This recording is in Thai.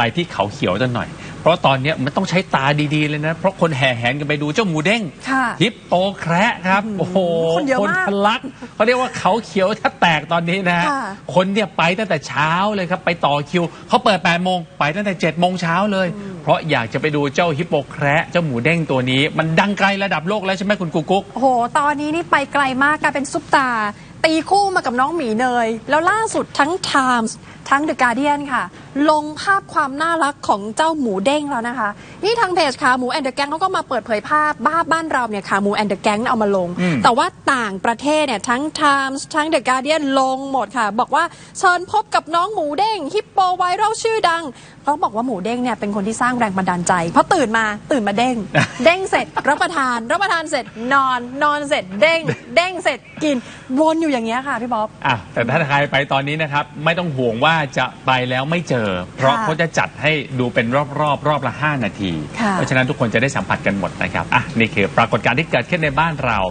ไปที่เขาเขียวกันหน่อย เพราะตอนเนี้ยมันต้องใช้ตาดีๆเลยนะ เพราะคนแห่แหนกันไปดูเจ้าหมูเด้งค่ะฮิปโปแคระครับโอ้โหคนเยอะมากทะลักเขาเรียกว่าเขาเขียวแทบแตกตอนนี้นะฮะค่ะ คนเนี่ยไปตั้งแต่เช้าเลยครับไปต่อคิวเขาเปิด8โมงไปตั้งแต่7โมงเช้าเลย เพราะอยากจะไปดูเจ้าฮิปโปแคระเจ้าหมูเด้งตัวนี้ มันดังไกลระดับโลกแล้วใช่ไหมคุณกุ๊กกุ๊ก โอ้โห ตอนนี้นี่ไปไกลมากกลายเป็นซุปตา ตีคู่มากับน้องหมีเนย แล้วล่าสุดทั้ง Times ทั้ง The Guardian ค่ะ ลงภาพความน่ารักของเจ้าหมูเด้งแล้วนะคะ นี่ทางเพจขาหมูแอนเดอ g แกงเขาก็มาเปิดเผยภาพบ้าบ้านเราเนี่ยขาหมูแอนเดอ g แกงเอามาลงอืมแต่ว่าต่างประเทศเนี่ยทั้ง Times ทั้ง The Guardian ลงหมดค่ะ บอกว่าเชิญพบกับน้องหมูเด้งฮิปโปไวรัลชื่อดังเขาบอกว่าหมูเด้งเนี่ยเป็นคนที่สร้างแรงบันดาลใจเพราะตื่นมาตื่นมาเด้ง เด้งเสร็จรับประทาน รับประทานเสร็จนอนนอนเสร็จเด้ง เด้งเสร็จกินวนอยู่อย่างเงี้ยค่ะพี่บ๊อบอะแต่ถ้าใครไปตอนนี้นะครับ ไม่ต้องห่วงว่าจะไปแล้วไม่เจอ เพราะค่ะเขาจะจัดให้ดูเป็นรอบๆรอบรอบละ 5 นาทีค่ะเพราะฉะนั้นทุกคนจะได้สัมผัสกันหมดนะครับอะนี่คือปรากฏการณ์ที่เกิดขึ้นในบ้านเรา「